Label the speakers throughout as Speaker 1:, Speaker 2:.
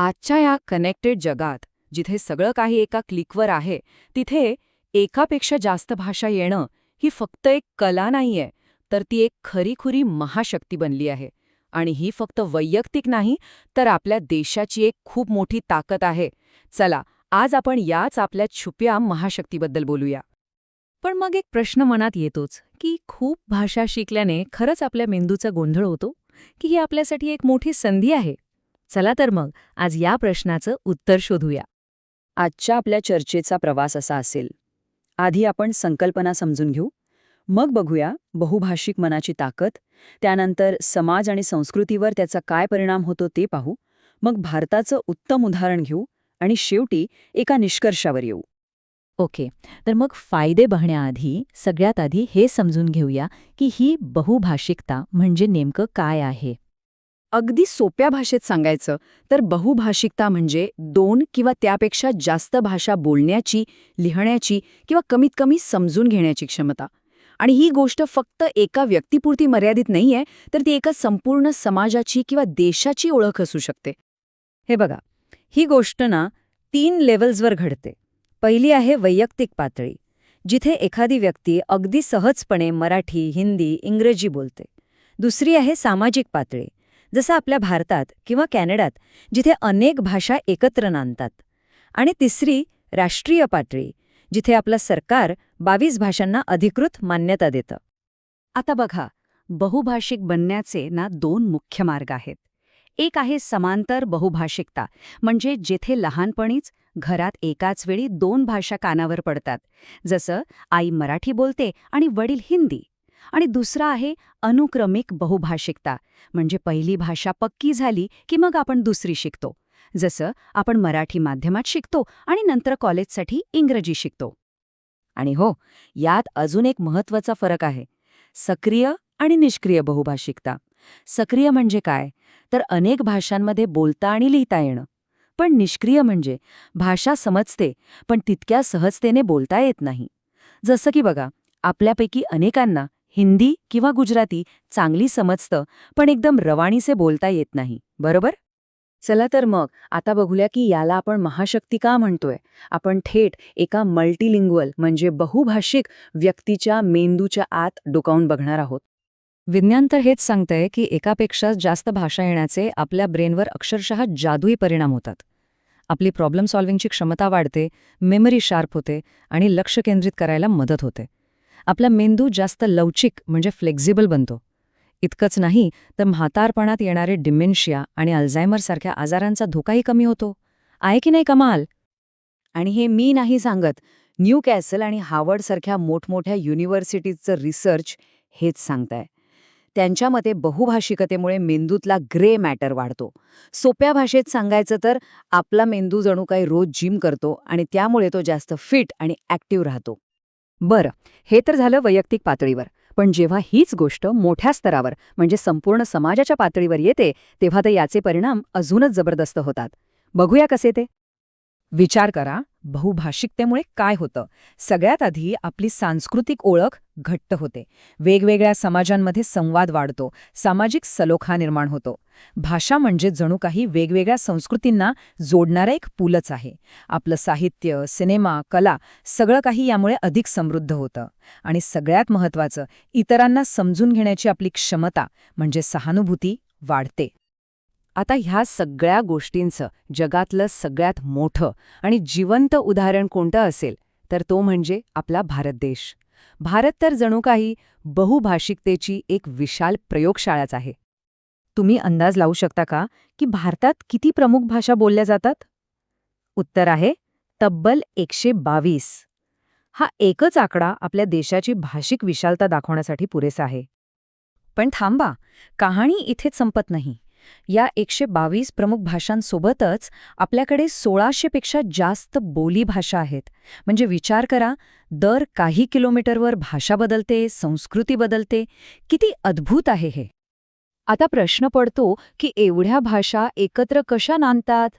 Speaker 1: आजच्या या कनेक्टेड जगात जिथे सगळं काही एका क्लिकवर आहे तिथे एकापेक्षा जास्त भाषा येणं ही फक्त एक कला नाहीये तर ती एक खरीखुरी महाशक्ती बनली आहे. आणि ही फक्त वैयक्तिक नाही तर आपल्या देशाची एक खूप मोठी ताकद आहे. चला आज आपण याच आपल्या छुप्या महाशक्तीबद्दल बोलूया. पण मग एक प्रश्न मनात येतोच की खूप भाषा शिकल्याने खरंच आपल्या मेंदूचा गोंधळ होतो? की ही आपल्यासाठी एक मोठी संधी आहे? चला तर मग आज या प्रश्नाचं उत्तर शोधूया. आजच्या आपल्या चर्चेचा प्रवास असा असेल. आधी आपण संकल्पना समजून घेऊ. मग बघूया बहुभाषिक मनाची ताकद त्यानंतर समाज आणि संस्कृतीवर त्याचा काय परिणाम होतो ते पाहू. मग भारताचं उत्तम उदाहरण घेऊ आणि शेवटी एका निष्कर्षावर येऊ. ओके तर मग फायदे बघण्याआधी सगळ्यात आधी हे समजून घेऊया की ही बहुभाषिकता म्हणजे नेमकं काय आहे. अगदी सोप्या भाषेत सांगायचं तर बहुभाषिकता म्हणजे दोन किंवा त्यापेक्षा जास्त भाषा बोलण्याची लिहिण्याची किंवा कमीत कमी समजून घेण्याची क्षमता. आणि ही गोष्ट फक्त एका व्यक्तीपुरती मर्यादित नाहीये तर ती एका संपूर्ण समाजाची किंवा देशाची ओळख असू शकते. हे बघा ही गोष्ट ना तीन लेवल्सवर घडते. पहिली आहे वैयक्तिक पातळी जिथे एखादी व्यक्ती अगदी सहजपणे मराठी हिंदी इंग्रजी बोलते. दुसरी आहे सामाजिक पातळी जसं आपल्या भारतात किंवा कॅनडात जिथे अनेक भाषा एकत्र नांदतात. आणि तिसरी राष्ट्रीय पातळी जिथे आपलं सरकार बावीस भाषांना अधिकृत मान्यता देतं. आता बघा बहुभाषिक बनण्याचे ना दोन मुख्य मार्ग आहेत. एक आहे समांतर बहुभाषिकता म्हणजे जेथे लहानपणीच घरात एकाच वेळी दोन भाषा कानावर पडतात जसं आई मराठी बोलते आणि वडील हिंदी. आणि दुसरा आहे अनुक्रमिक बहुभाषिकता. म्हणजे पहिली भाषा पक्की झाली की मग आपण दुसरी शिकतो. जसं आपण मराठी माध्यमात शिकतो आणि नंतर कॉलेजसाठी इंग्रजी शिकतो. आणि हो यात अजून एक महत्त्वाचा फरक आहे. सक्रिय आणि निष्क्रिय बहुभाषिकता. सक्रिय म्हणजे काय? तर अनेक भाषांमध्ये बोलता आणि लिहिता येणं. पण निष्क्रिय म्हणजे भाषा समजते पण तितक्या सहजतेने बोलता येत नाही. जसं की बघा आपल्यापैकी अनेकांना हिंदी किंवा गुजराती चांगली समजतं पण एकदम रवाणीसे बोलता येत नाही. बरोबर? चला तर मग आता बघूया की याला आपण महाशक्ती का म्हणतोय? आपण थेट एका मल्टीलिंग्वल म्हणजे बहुभाषिक व्यक्तीच्या मेंदूच्या आत डोकावून बघणार आहोत. विज्ञान तर हेच सांगतंय की एकापेक्षा जास्त भाषा येण्याचे आपल्या ब्रेनवर अक्षरशः जादुई परिणाम होतात. आपली प्रॉब्लेम सॉल्व्हिंगची क्षमता वाढते मेमरी शार्प होते आणि लक्ष केंद्रित करायला मदत होते. आपला मेंदू जास्त लवचिक म्हणजे फ्लेक्झिबल बनतो. इतकंच नाही तर म्हातारपणात येणारे डिमेन्शिया आणि अल्झायमरसारख्या आजारांचा धोकाही कमी होतो. आहे की नाही कमाल? आणि हे मी नाही सांगत न्यू कॅसल आणि हार्वर्डसारख्या मोठमोठ्या युनिव्हर्सिटीजचं रिसर्च हेच सांगताय. त्यांच्या मते बहुभाषिकतेमुळे मेंदूतला ग्रे मॅटर वाढतो. सोप्या भाषेत सांगायचं तर आपला मेंदू जणू काही रोज जिम करतो आणि त्यामुळे तो जास्त फिट आणि ॲक्टिव्ह राहतो. बरं हे तर झालं वैयक्तिक पातळीवर. पण जेव्हा हीच गोष्ट मोठ्या स्तरावर म्हणजे संपूर्ण समाजाच्या पातळीवर येते तेव्हा तर याचे परिणाम अजूनच जबरदस्त होतात. बघूया कसे ते. विचार करा. बहुभाषिकतेमुळे काय होतं? सगळ्यात आधी आपली सांस्कृतिक ओळख घट्ट होते. वेगवेगळ्या समाजांमध्ये संवाद वाढतो. सामाजिक सलोखा निर्माण होतो. भाषा म्हणजे जणू काही वेगवेगळ्या संस्कृतींना जोडणारा एक पूलच आहे. आपलं साहित्य सिनेमा कला सगळं काही यामुळे अधिक समृद्ध होतं. आणि सगळ्यात महत्त्वाचं इतरांना समजून घेण्याची आपली क्षमता म्हणजे सहानुभूती वाढते. आता ह्या सगळ्या गोष्टींचं जगातलं सगळ्यात मोठं आणि जिवंत उदाहरण कोणतं असेल तर तो म्हणजे आपला भारत देश. भारत तर जणू काही बहुभाषिकतेची एक विशाल प्रयोगशाळाच आहे. तुम्ही अंदाज लावू शकता का की भारतात किती प्रमुख भाषा बोलल्या जातात? उत्तर आहे तब्बल एकशे बावीस. हा एकच आकडा आपल्या देशाची भाषिक विशालता दाखवण्यासाठी पुरेसा आहे. पण थांबा कहाणी इथेच संपत नाही. या एकशे बावीस प्रमुख भाषांसोबतच आपल्याकडे सोळाशेपेक्षा जास्त बोली भाषा आहेत. म्हणजे विचार करा दर काही किलोमीटरवर भाषा बदलते संस्कृती बदलते. किती अद्भुत आहे हे. आता प्रश्न पडतो की एवढ्या भाषा एकत्र कशा नांदतात?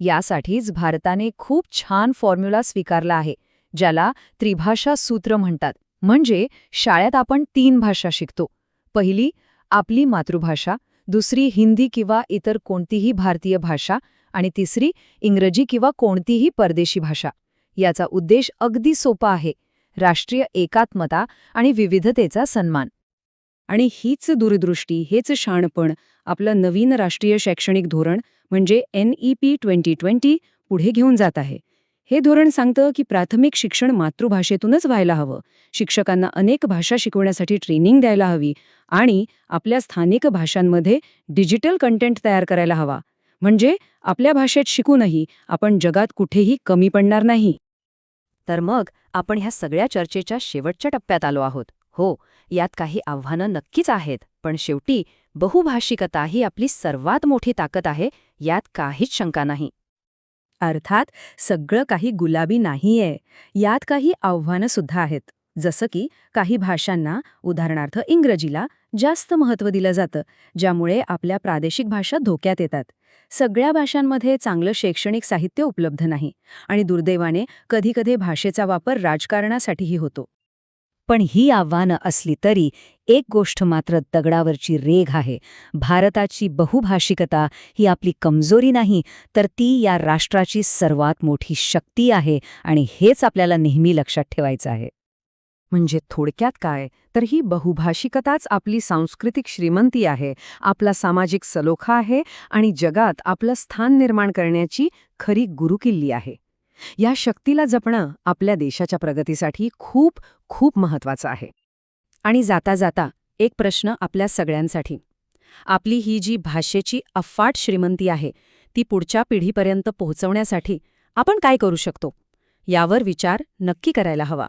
Speaker 1: यासाठीच भारताने खूप छान फॉर्म्युला स्वीकारला आहे ज्याला त्रिभाषा सूत्र म्हणतात. म्हणजे शाळेत आपण तीन भाषा शिकतो. पहिली आपली मातृभाषा. दुसरी हिंदी किंवा इतर कोणतीही भारतीय भाषा
Speaker 2: आणि तिसरी इंग्रजी किंवा कोणतीही परदेशी भाषा. याचा उद्देश अगदी सोपा आहे राष्ट्रीय एकात्मता आणि विविधतेचा सन्मान.
Speaker 1: आणि हीच दूरदृष्टी हेच शाणपण आपलं नवीन राष्ट्रीय शैक्षणिक धोरण म्हणजे N E P twenty twenty पुढे घेऊन जात आहे. हे धोरण सांगतं की प्राथमिक शिक्षण मातृभाषेतूनच व्हायला हवं. शिक्षकांना अनेक भाषा शिकवण्यासाठी ट्रेनिंग द्यायला हवी आणि आपल्या स्थानिक भाषांमध्ये डिजिटल कंटेंट तयार करायला हवा. म्हणजे आपल्या भाषेत शिकूनही आपण जगात कुठेही कमी पडणार नाही.
Speaker 2: तर मग आपण ह्या सगळ्या चर्चेच्या शेवटच्या टप्प्यात आलो आहोत. हो यात काही आव्हानं नक्कीच आहेत पण शेवटी बहुभाषिकता ही आपली सर्वात मोठी ताकद आहे यात काहीच शंका नाही.
Speaker 1: अर्थात सगळं काही गुलाबी नाहीये. यात काही आव्हानं सुद्धा आहेत. जसं की काही भाषांना उदाहरणार्थ इंग्रजीला जास्त महत्त्व दिलं जातं ज्यामुळे आपल्या प्रादेशिक भाषा धोक्यात येतात. सगळ्या भाषांमध्ये चांगलं शैक्षणिक साहित्य उपलब्ध नाही आणि दुर्दैवाने कधीकधी भाषेचा वापर राजकारणासाठीही होतो.
Speaker 2: पण ही आव्हानं असली तरी एक गोष्ट मात्र दगडावरची रेघ आहे. भारताची बहुभाषिकता ही आपली कमजोरी नाही तर ती या राष्ट्राची सर्वात मोठी शक्ती आहे आणि हेच आपल्याला नेहमी लक्षात ठेवायचं आहे.
Speaker 1: म्हणजे थोडक्यात काय? तर ही बहुभाषिकताच आपली सांस्कृतिक श्रीमंती आहे आपला सामाजिक सलोखा आहे आणि जगात आपलं स्थान निर्माण करण्याची खरी गुरुकिल्ली आहे. या शक्तीला जपणं आपल्या देशाच्या प्रगतीसाठी खूप खूप महत्वाचं आहे. आणि जाता जाता एक प्रश्न आपल्या सगळ्यांसाठी. आपली ही जी भाषेची अफाट श्रीमंती आहे ती पुढच्या पिढीपर्यंत पोहोचवण्यासाठी आपण काय करू शकतो? यावर विचार नक्की करायला हवा.